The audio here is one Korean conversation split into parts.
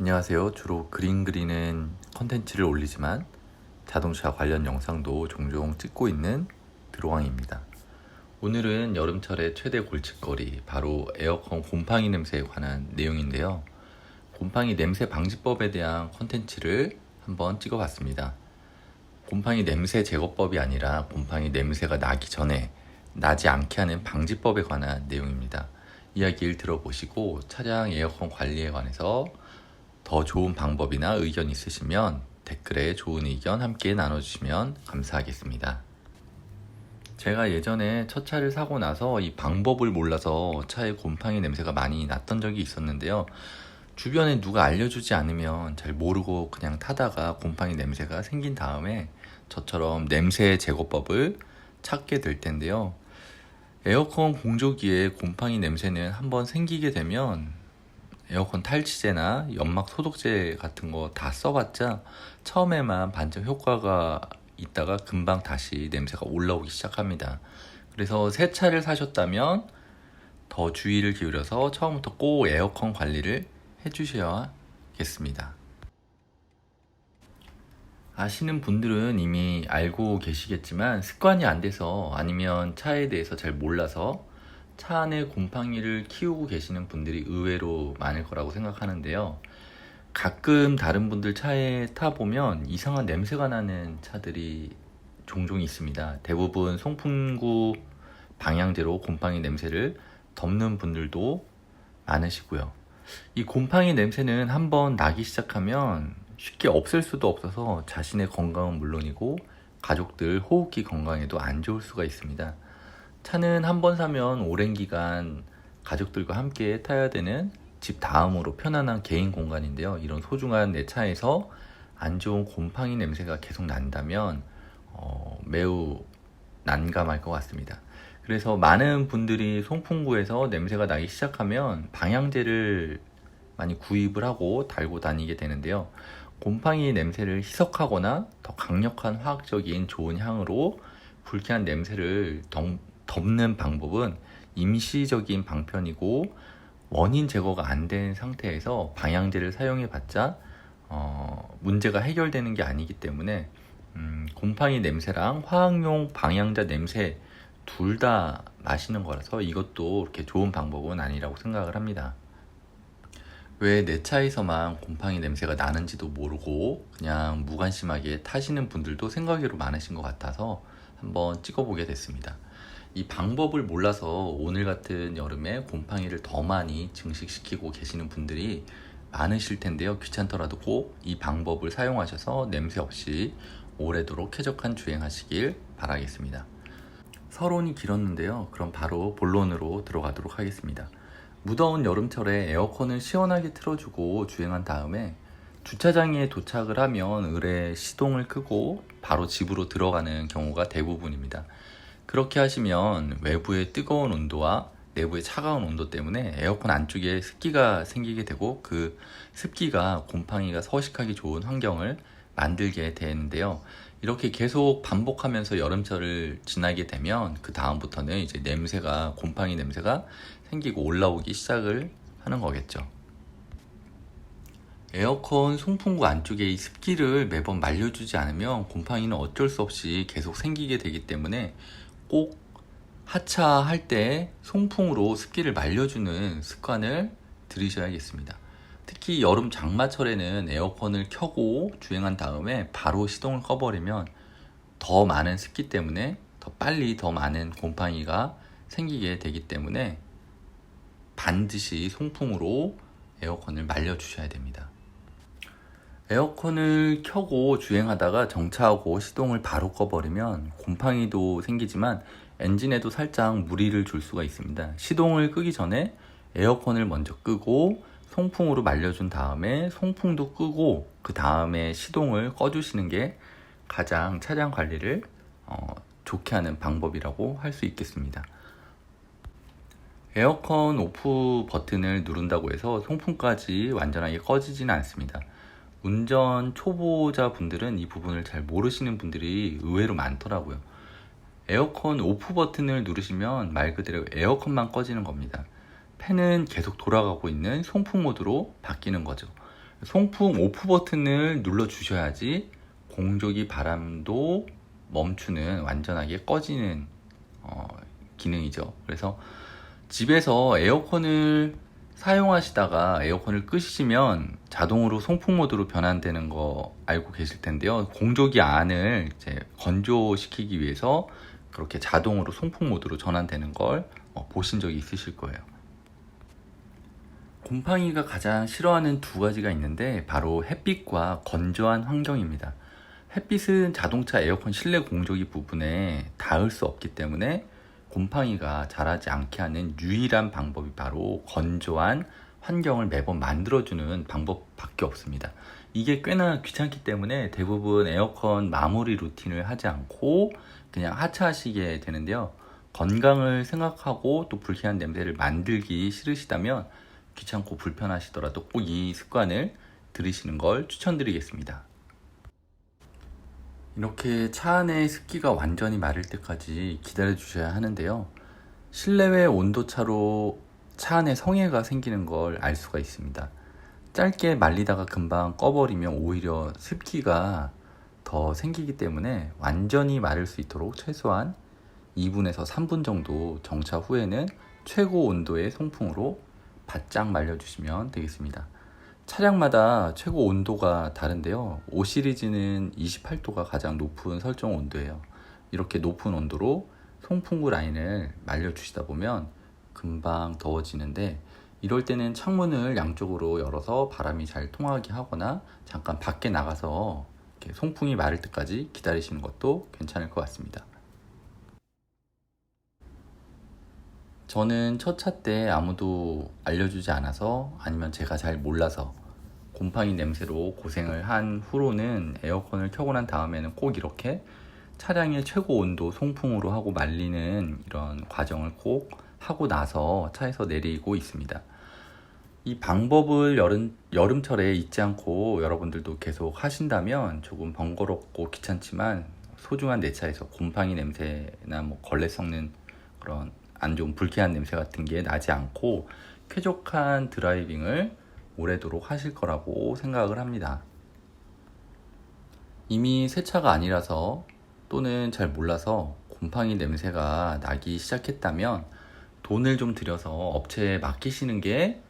안녕하세요. 주로 그림 그리는 컨텐츠를 올리지만 자동차 관련 영상도 종종 찍고 있는 드로왕입니다. 오늘은 여름철의 최대 골칫거리 바로 에어컨 곰팡이 냄새에 관한 내용인데요. 곰팡이 냄새 방지법에 대한 컨텐츠를 한번 찍어봤습니다. 곰팡이 냄새 제거법이 아니라 곰팡이 냄새가 나기 전에 나지 않게 하는 방지법에 관한 내용입니다. 이야기를 들어보시고 차량 에어컨 관리에 관해서 더 좋은 방법이나 의견 있으시면 댓글에 좋은 의견 함께 나눠주시면 감사하겠습니다. 제가 예전에 첫 차를 사고 나서 이 방법을 몰라서 차에 곰팡이 냄새가 많이 났던 적이 있었는데요. 주변에 누가 알려주지 않으면 잘 모르고 그냥 타다가 곰팡이 냄새가 생긴 다음에 저처럼 냄새 제거법을 찾게 될 텐데요. 에어컨 공조기에 곰팡이 냄새는 한번 생기게 되면 에어컨 탈취제나 연막 소독제 같은 거 다 써봤자 처음에만 반짝 효과가 있다가 금방 다시 냄새가 올라오기 시작합니다. 그래서 새 차를 사셨다면 더 주의를 기울여서 처음부터 꼭 에어컨 관리를 해주셔야겠습니다. 아시는 분들은 이미 알고 계시겠지만 습관이 안 돼서 아니면 차에 대해서 잘 몰라서 차 안에 곰팡이를 키우고 계시는 분들이 의외로 많을 거라고 생각하는데요. 가끔 다른 분들 차에 타보면 이상한 냄새가 나는 차들이 종종 있습니다. 대부분 송풍구 방향제로 곰팡이 냄새를 덮는 분들도 많으시고요. 이 곰팡이 냄새는 한번 나기 시작하면 쉽게 없앨 수도 없어서 자신의 건강은 물론이고 가족들 호흡기 건강에도 안 좋을 수가 있습니다. 차는 한 번 사면 오랜 기간 가족들과 함께 타야 되는 집 다음으로 편안한 개인 공간인데요. 이런 소중한 내 차에서 안 좋은 곰팡이 냄새가 계속 난다면 어, 매우 난감할 것 같습니다. 그래서 많은 분들이 송풍구에서 냄새가 나기 시작하면 방향제를 많이 구입을 하고 달고 다니게 되는데요. 곰팡이 냄새를 희석하거나 더 강력한 화학적인 좋은 향으로 불쾌한 냄새를 덮, 덮는 방법은 임시적인 방편이고 원인 제거가 안 된 상태에서 방향제를 사용해 봤자 어, 문제가 해결되는 게 아니기 때문에 음, 곰팡이 냄새랑 화학용 방향제 냄새 둘 다 마시는 거라서 이것도 이렇게 좋은 방법은 아니라고 생각을 합니다. 왜 내 차에서만 곰팡이 냄새가 나는지도 모르고 그냥 무관심하게 타시는 분들도 생각외로 많으신 것 같아서 한번 찍어보게 됐습니다. 이 방법을 몰라서 오늘 같은 여름에 곰팡이를 더 많이 증식시키고 계시는 분들이 많으실 텐데요. 귀찮더라도 꼭 이 방법을 사용하셔서 냄새 없이 오래도록 쾌적한 주행하시길 바라겠습니다. 서론이 길었는데요. 그럼 바로 본론으로 들어가도록 하겠습니다. 무더운 여름철에 에어컨을 시원하게 틀어주고 주행한 다음에 주차장에 도착을 하면 의뢰 시동을 끄고 바로 집으로 들어가는 경우가 대부분입니다. 그렇게 하시면 외부의 뜨거운 온도와 내부의 차가운 온도 때문에 에어컨 안쪽에 습기가 생기게 되고 그 습기가 곰팡이가 서식하기 좋은 환경을 만들게 되는데요. 이렇게 계속 반복하면서 여름철을 지나게 되면 그 다음부터는 이제 냄새가 곰팡이 냄새가 생기고 올라오기 시작을 하는 거겠죠. 에어컨 송풍구 안쪽에 이 습기를 매번 말려주지 않으면 곰팡이는 어쩔 수 없이 계속 생기게 되기 때문에 꼭 하차할 때 송풍으로 습기를 말려주는 습관을 들이셔야겠습니다. 특히 여름 장마철에는 에어컨을 켜고 주행한 다음에 바로 시동을 꺼버리면 더 많은 습기 때문에 더 빨리 더 많은 곰팡이가 생기게 되기 때문에 반드시 송풍으로 에어컨을 말려주셔야 됩니다. 에어컨을 켜고 주행하다가 정차하고 시동을 바로 꺼버리면 곰팡이도 생기지만 엔진에도 살짝 무리를 줄 수가 있습니다. 시동을 끄기 전에 에어컨을 먼저 끄고 송풍으로 말려준 다음에 송풍도 끄고 그 다음에 시동을 꺼주시는 게 가장 차량 관리를 어, 좋게 하는 방법이라고 할 수 있겠습니다. 에어컨 오프 버튼을 누른다고 해서 송풍까지 완전하게 꺼지지는 않습니다. 운전 초보자 분들은 이 부분을 잘 모르시는 분들이 의외로 많더라고요. 에어컨 오프 버튼을 누르시면 말 그대로 에어컨만 꺼지는 겁니다. 팬은 계속 돌아가고 있는 송풍 모드로 바뀌는 거죠. 송풍 오프 버튼을 눌러 주셔야지 공조기 바람도 멈추는 완전하게 꺼지는 어, 기능이죠. 그래서 집에서 에어컨을 사용하시다가 에어컨을 끄시면 자동으로 송풍 모드로 변환되는 거 알고 계실 텐데요. 공조기 안을 이제 건조시키기 위해서 그렇게 자동으로 송풍 모드로 전환되는 걸 어, 보신 적이 있으실 거예요. 곰팡이가 가장 싫어하는 두 가지가 있는데 바로 햇빛과 건조한 환경입니다. 햇빛은 자동차 에어컨 실내 공조기 부분에 닿을 수 없기 때문에 곰팡이가 자라지 않게 하는 유일한 방법이 바로 건조한 환경을 매번 만들어주는 방법밖에 없습니다. 이게 꽤나 귀찮기 때문에 대부분 에어컨 마무리 루틴을 하지 않고 그냥 하차하시게 되는데요. 건강을 생각하고 또 불쾌한 냄새를 만들기 싫으시다면 귀찮고 불편하시더라도 꼭 이 습관을 들이시는 걸 추천드리겠습니다. 이렇게 차 안의 습기가 완전히 마를 때까지 기다려 주셔야 하는데요. 실내외 온도차로 차 안에 성해가 생기는 걸 알 수가 있습니다. 짧게 말리다가 금방 꺼버리면 오히려 습기가 더 생기기 때문에 완전히 마를 수 있도록 최소한 2분에서 3분 정도 정차 후에는 최고 온도의 송풍으로 바짝 말려주시면 되겠습니다. 차량마다 최고 온도가 다른데요. 5 시리즈는 28도가 가장 높은 설정 온도예요. 이렇게 높은 온도로 송풍구 라인을 말려주시다 보면 금방 더워지는데 이럴 때는 창문을 양쪽으로 열어서 바람이 잘 통하게 하거나 잠깐 밖에 나가서 송풍이 마를 때까지 기다리시는 것도 괜찮을 것 같습니다. 저는 첫 차 때 아무도 알려주지 않아서 아니면 제가 잘 몰라서 곰팡이 냄새로 고생을 한 후로는 에어컨을 켜고 난 다음에는 꼭 이렇게 차량의 최고 온도 송풍으로 하고 말리는 이런 과정을 꼭 하고 나서 차에서 내리고 있습니다. 이 방법을 여름, 여름철에 잊지 않고 여러분들도 계속 하신다면 조금 번거롭고 귀찮지만 소중한 내 차에서 곰팡이 냄새나 뭐 걸레 썩는 그런 안 좋은 불쾌한 냄새 같은 게 나지 않고 쾌적한 드라이빙을 오래도록 하실 거라고 생각을 합니다. 이미 새 차가 아니라서 또는 잘 몰라서 곰팡이 냄새가 나기 시작했다면 돈을 좀 들여서 업체에 맡기시는 게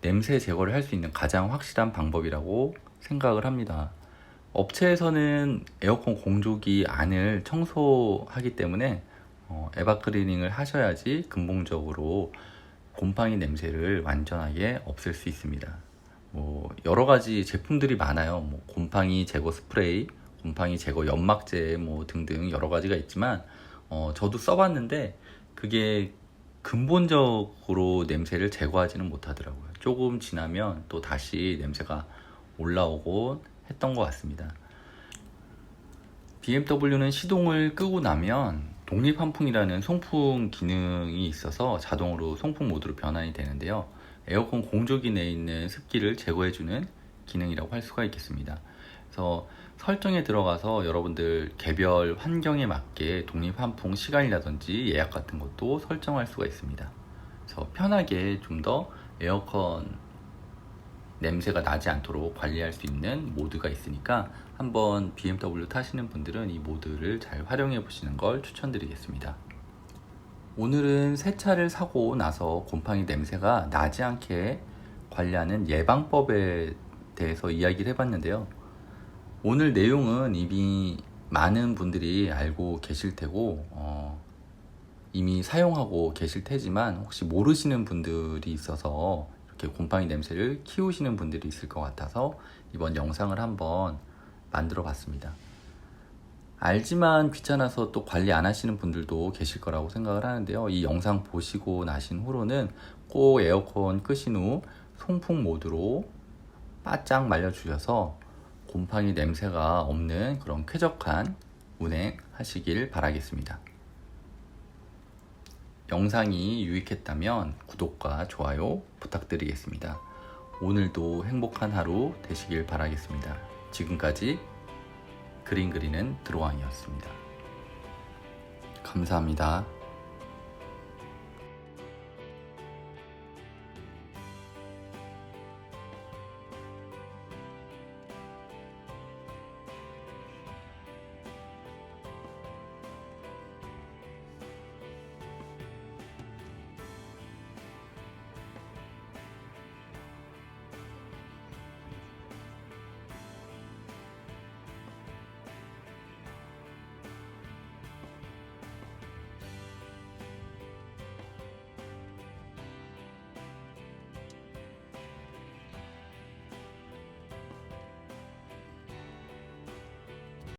냄새 제거를 할 수 있는 가장 확실한 방법이라고 생각을 합니다. 업체에서는 에어컨 공조기 안을 청소하기 때문에 어, 에바 클리닝을 하셔야지 근본적으로 곰팡이 냄새를 완전하게 없앨 수 있습니다. 뭐 여러 가지 제품들이 많아요. 뭐 곰팡이 제거 스프레이, 곰팡이 제거 연막제 뭐 등등 여러 가지가 있지만 어, 저도 써봤는데 그게 근본적으로 냄새를 제거하지는 못하더라고요. 조금 지나면 또 다시 냄새가 올라오곤 했던 것 같습니다. BMW는 시동을 끄고 나면 독립 환풍이라는 송풍 기능이 있어서 자동으로 송풍 모드로 변환이 되는데요. 에어컨 공조기 내에 있는 습기를 제거해주는 기능이라고 할 수가 있겠습니다. 그래서 설정에 들어가서 여러분들 개별 환경에 맞게 독립 환풍 시간이라든지 예약 같은 것도 설정할 수가 있습니다. 그래서 편하게 좀 더 에어컨 냄새가 나지 않도록 관리할 수 있는 모드가 있으니까 한번 BMW 타시는 분들은 이 모드를 잘 활용해 보시는 걸 추천드리겠습니다. 오늘은 새 차를 사고 나서 곰팡이 냄새가 나지 않게 관리하는 예방법에 대해서 이야기를 해봤는데요. 오늘 내용은 이미 많은 분들이 알고 계실 테고, 어, 이미 사용하고 계실 테지만 혹시 모르시는 분들이 있어서 이렇게 곰팡이 냄새를 키우시는 분들이 있을 것 같아서 이번 영상을 한번 만들어 봤습니다. 알지만 귀찮아서 또 관리 안 하시는 분들도 계실 거라고 생각을 하는데요. 이 영상 보시고 나신 후로는 꼭 에어컨 끄신 후 송풍 모드로 바짝 말려주셔서 곰팡이 냄새가 없는 그런 쾌적한 운행하시길 바라겠습니다. 영상이 유익했다면 구독과 좋아요 부탁드리겠습니다. 오늘도 행복한 하루 되시길 바라겠습니다. 지금까지 그림 그리는 드로왕이었습니다. 감사합니다.